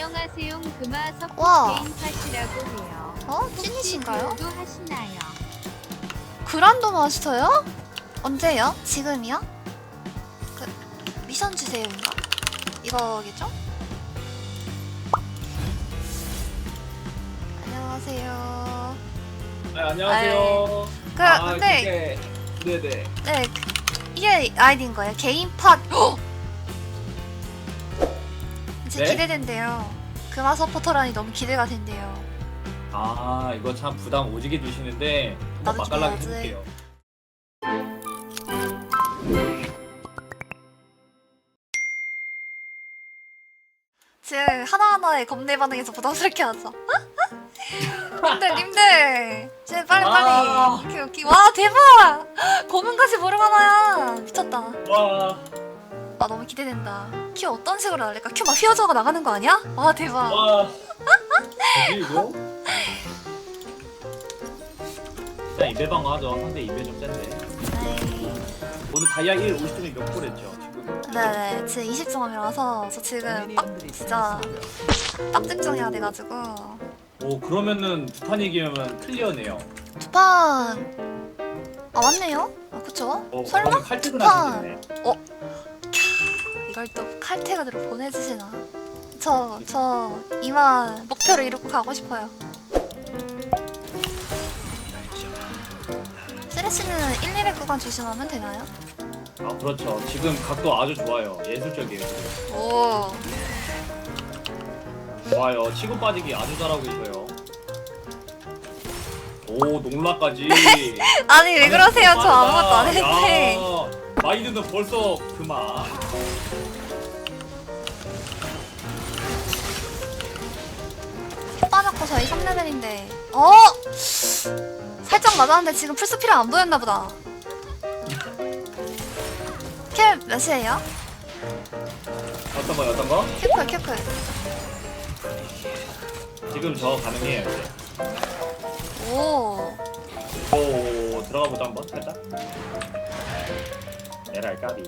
안녕하세요. 금화 와. 서포 개인 팟이라고 해요. 어? 찐이신가요? 도 하시나요? 그란도 마스터요? 언제요? 지금이요? 그 미션 주세요인가? 이거겠죠? 안녕하세요. 네, 안녕하세요. 그 아, 근데 그게- 네네. 네 그, 이게 아이디인 거예요. 개인 팟. 헉! 이제 네? 기대된대요. 금화 서포터라니 너무 기대가 된대요. 아 이거 참 부담 오지게 주시는데 나도 한번 맛깔나게 줘야지. 해볼게요. 지금 하나하나에 겁내 반응해서 부담스럽게 하죠. 님들 님들 제 빨리 빨리 아. 오케이 오케이 와 대박 고문까지 모르가나야 미쳤다 와, 아 너무 기대된다 큐 어떤 식으로 날릴까 큐 막 휘어져가 나가는 거 아니야? 와 대박 와. 뭐지 이거? 일단 입에 방어 하죠. 상대 입에 좀 센데. 네. 오늘 다이아 1 50점이 몇 골했죠 지금? 네 네 지금 20점이라서 저 지금 빡 진짜 빡집중해야 돼가지고 오 그러면은 두판 이기면 클리어네요. 두판 아 맞네요? 아 그쵸? 어, 설마? 그러면 칼퇴근 판. 하시겠네. 이걸 또 칼퇴근으로 보내주시나 저 저 이만 목표를 이루고 가고 싶어요 쓰레쉬는 1, 200 구간 조심하면 되나요? 아 그렇죠. 지금 각도 아주 좋아요. 예술적이에요. 지금. 오 좋아요. 치고 빠지기 아주 잘하고 계셔요. 오 농라까지. 아니 왜 그러세요 저 아무것도 안 했는데 야, 마이드는 벌써 그만. 빠졌고 저희 3레벨인데 어? 살짝 맞았는데 지금 풀스피를 안 보였나 보다 캡 몇이에요? 어떤 거 어떤 거? 캡클 캡클 지금 저 가능해요 이제. 오 오 들어가 보자 한번 살짝. 에랄 까비.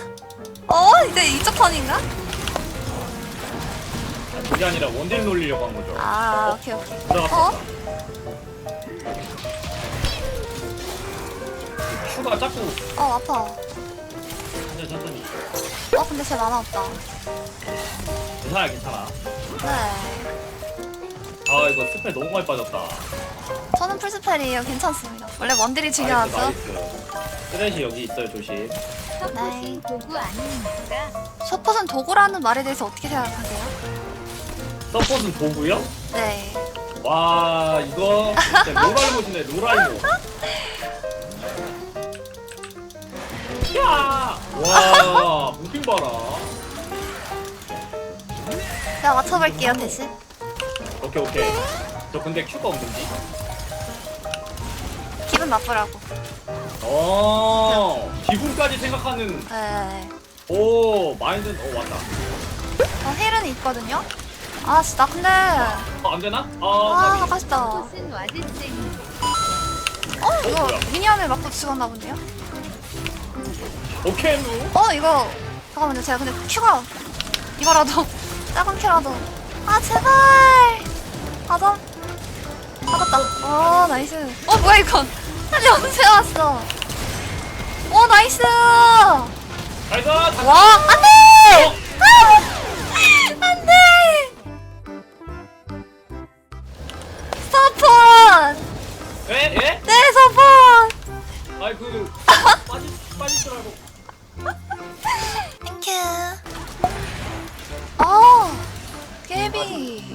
어? 이제 이쪽 턴인가? 아, 그게 아니라 원딜 놀리려고 한 거죠. 아 어? 오케이 오케이 들어갔다. 슈가 자꾸 어 아파 천천히 천천히. 어 근데 제 만화 없다 괜찮아 괜찮아. 네 아 이거 스펠 너무 많이 빠졌다. 저는 풀스펠이에요 괜찮습니다 원래 원딜이 중요하죠 나이스. 쓰레쉬 여기 있어요 조심. 서포신 도구 아닙니까? 셔폿은 도구라는 말에 대해서 어떻게 생각하세요? 서폿은 도구요? 네 와 이거 진짜 로랄못이네 로랄못. 야! 와 무빙 봐라. 제가 맞춰볼게요 대신 오케이 오케이. 저 근데 큐가 없는지? 기분 나쁘라고 어 기분까지 생각하는 네 오 마인드 어 왔다. 저 힐은 있거든요 아 진짜 근데 어, 안 되나? 아아 하고 싶다. 어 서포신 와즈쌤. 이거 뭐야? 미니언을 맞고 죽었나 본데요? 오케이 무. 어 이거 잠깐만요. 제가 근데 큐가 이거라도 작은 큐라도. 아 제발! 맞아 맞았다. 어 나이스. 어 뭐야 이건? 아니 언제 왔어? 어 나이스! 나이스. 다- 와 안돼! 아, 안돼 아이 그 빠질 빠질 줄 알고. 땡큐 어 깨비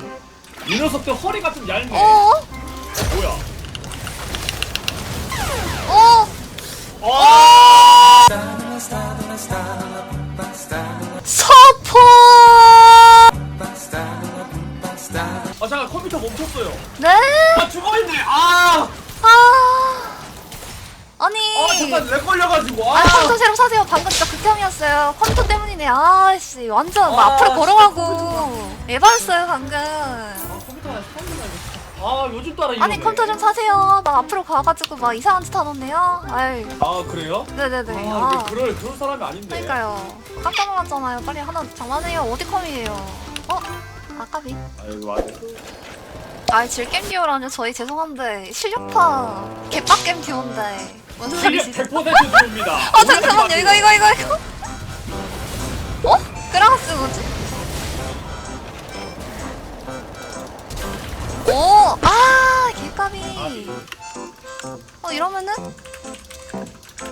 이 녀석들 허리가 좀 얇네. 어? 뭐야? 어? 어! 서포 아 잠깐 컴퓨터 멈췄어요. 네? 아. 방금 진짜 극혐이었어요. 컴퓨터 때문이네. 아씨 완전 막 아, 앞으로 걸어가고 에바였어요 방금. 아 컴퓨터가 처음 해야겠어. 아 요즘 따라 이러네. 아니 컴퓨터 좀 사세요. 막 앞으로 가가지고 막 이상한 짓 하던데요? 아이. 아 그래요? 네네네. 아, 아, 이게 그럴 그럴 사람이 아닌데. 그러니까요. 깜짝 놀랐잖아요. 빨리 하나 장만해요. 어디 컴이에요? 어? 아까비. 아 여기 와요. 아 질겜 듀오라뇨. 저희 죄송한데. 실력파 개빡겜 듀오인데 소리지? 100% 줍니다. 어 잠깐만요 이거 이거 이거 이거. 어? 그라가스 뭐지? 오! 아 개까비. 어 이러면은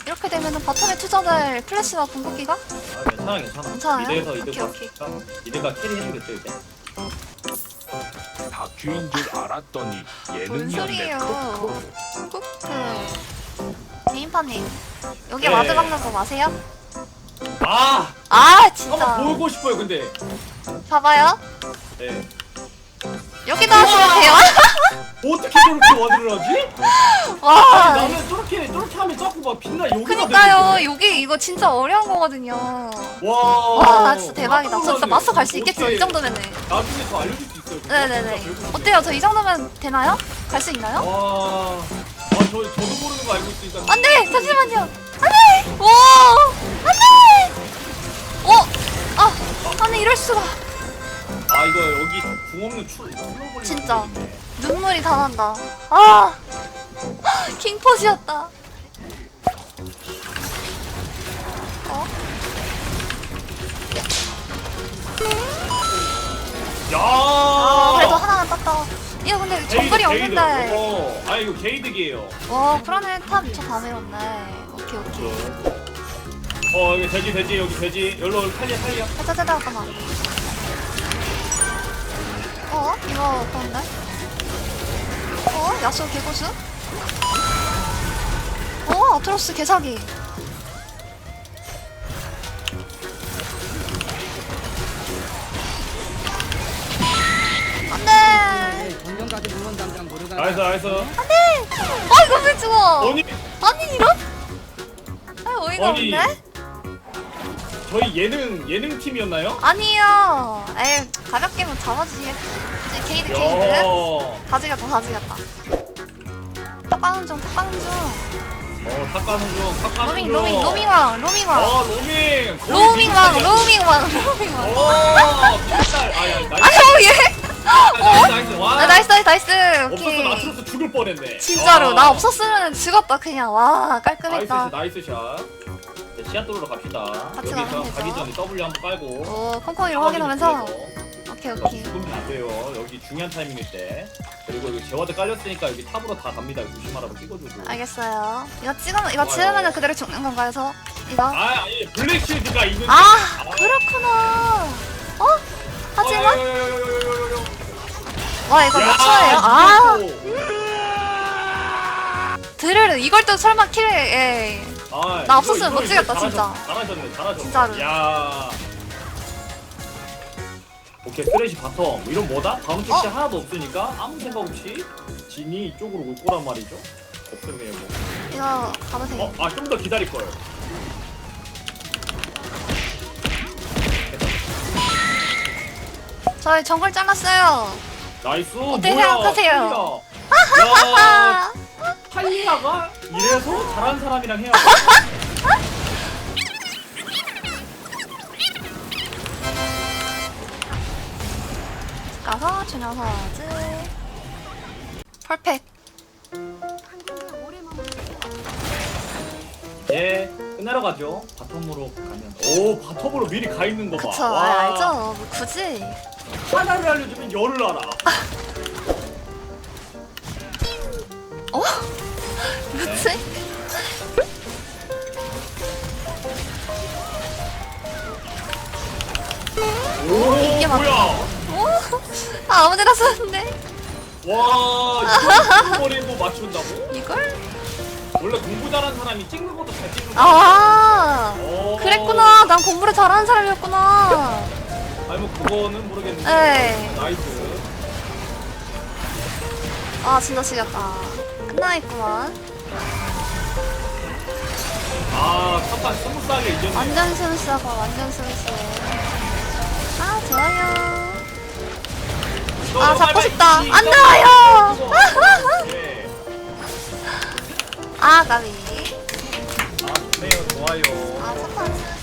이렇게 되면은 바텀에 투자될 플래시와 궁극기가 아 괜찮아 괜찮아. 괜찮아요? 미드에서 이득 오케이, 봤으니까 미드가 캐리 해주겠죠 이제. 다큐인 줄 알았더니 뭔 예능이었네. 소리예요? 크크. 쿠 크. 개인파님 여기 네. 와드 박는 거 마세요? 아아 한번 진짜 보고 싶어요 근데. 봐봐요 네. 여기 나왔으면 돼요 어떻게 저렇게 와드를 하지? 아니, 와 나는 저렇게 저렇게 하면 자꾸 막 빛나 여기가 그니까요 되는데. 여기 이거 진짜 어려운 거거든요 와. 와 진짜 대박이다 저 진짜 마스터 갈 수. 있겠죠 이 어떻게 정도면은 나중에 더 알려줄 수 있어요. 네네네 어때요 저 이 정도면 되나요? 갈 수 있나요? 와. 아, 저, 저도 모르는 거 알고 있으니까. 안돼! 잠시만요! 안돼! 오! 안돼! 오아! 아니 이럴 수가. 아, 이거 여기 궁 없는 추, 슬로볼링. 진짜. 눈물이 다 난다. 아! 킹포시였다. 어? 야! 이거 근데 정글이 게이드. 없는데 어, 아, 이거 게이득이에요. 와 그러네 탑 저 다메였네 오케이 오케이 어, 여기 돼지, 돼지, 여기 돼지. 열로 탈리야, 탈리야. 짜자자자 잠깐만 어? 이거 어떤데? 어? 야수 개고수? 어? 아트로스 개사기 나이스, 나이스. 안돼 아 이거 왜 죽어 아니, 아니 이런? 아 어이가 아니. 없네 저희 예능, 예능 팀이었나요? 아니요 에이 가볍게만 잡아주시겠지 게이드 게이드 야. 다 죽였다 다 죽였다 탁 가는 중탁 가는 중 어, 탁 가는 중, 탁 가는 로밍 중. 로밍 로밍왕 로밍왕 어, 로밍. 로밍왕. 로밍왕 로밍왕 어, 비슷할. 아, 야, 나이스. 아유 얘 나이스, 나이스. 와. 아, 나이스 나이스 나이스 없었어, 오케이 나트로스 죽을 뻔했네. 진짜로 아. 나 없었으면 죽었다 그냥 와 나이스 깔끔했다 샷, 나이스 샷. 이제 시아토로 갑시다. 같이 여기서 가면 되죠. 가기 전에 W 한번 깔고. 오 콩콩이로 확인하면서 오케이 자, 오케이 죽으면 안 돼요. 여기 중요한 타이밍일 때. 그리고 여기 제와드 깔렸으니까 여기 탑으로 다 갑니다. 조심하라고 찍어주고. 알겠어요 이거 찍으면 이거 지으면 그대로 죽는 건가요 저 이거 아, 아니 블랙쉴드가 있는. 아 그렇구나 와 이거 몇 초예요? 아 드르르 이걸 또 설마 킬 예. 아, 나 없었으면 못 찍었다, 진짜. 잘하셨네, 잘하셨네. 진짜로. 야. 오케이, 쓰레쉬 바텀. 뭐 이런 뭐다? 다음 택시 어? 하나도 없으니까 아무 생각 없이 진이 이쪽으로 올 거란 말이죠. 그냥 뭐. 이거 가도 돼요 어, 아, 좀 더 기다릴 거예요. 저희 정글 잘랐어요 나이스. 어떻게 뭐야, 생각하세요? 야, 탈리아가 이래서 잘하는 사람이랑 해야 돼. 가서 준영사즈 펄펙 예, 끝내러 가죠. 바텀으로 가면. 오, 바텀으로 미리 가 있는 거 봐. 그쵸 와. 아, 알죠 뭐 굳이 하나를 알려주면 열을 알아. 어? 그치? 오, 이게 맞다. 뭐야? 오? 아 아무데나 썼는데 와, 버리고 맞춘다고? 이걸? 원래 공부 잘하는 사람이 찍는 것도 잘 찍는 거. 아 오. 그랬구나 난 공부를 잘하는 사람이었구나 아니 뭐 그거는 모르겠는데. 에이. 나이스. 아 진짜 지겹다 끝나있구만 아, 첫판 스무스하게 이겼네. 완전 스무스하고 완전 스무스 아 좋아요 이거 아, 잡고 빨리 싶다. 이- 안 나와요. 아 까비 아, 좋네요. 좋아요. 아 첫판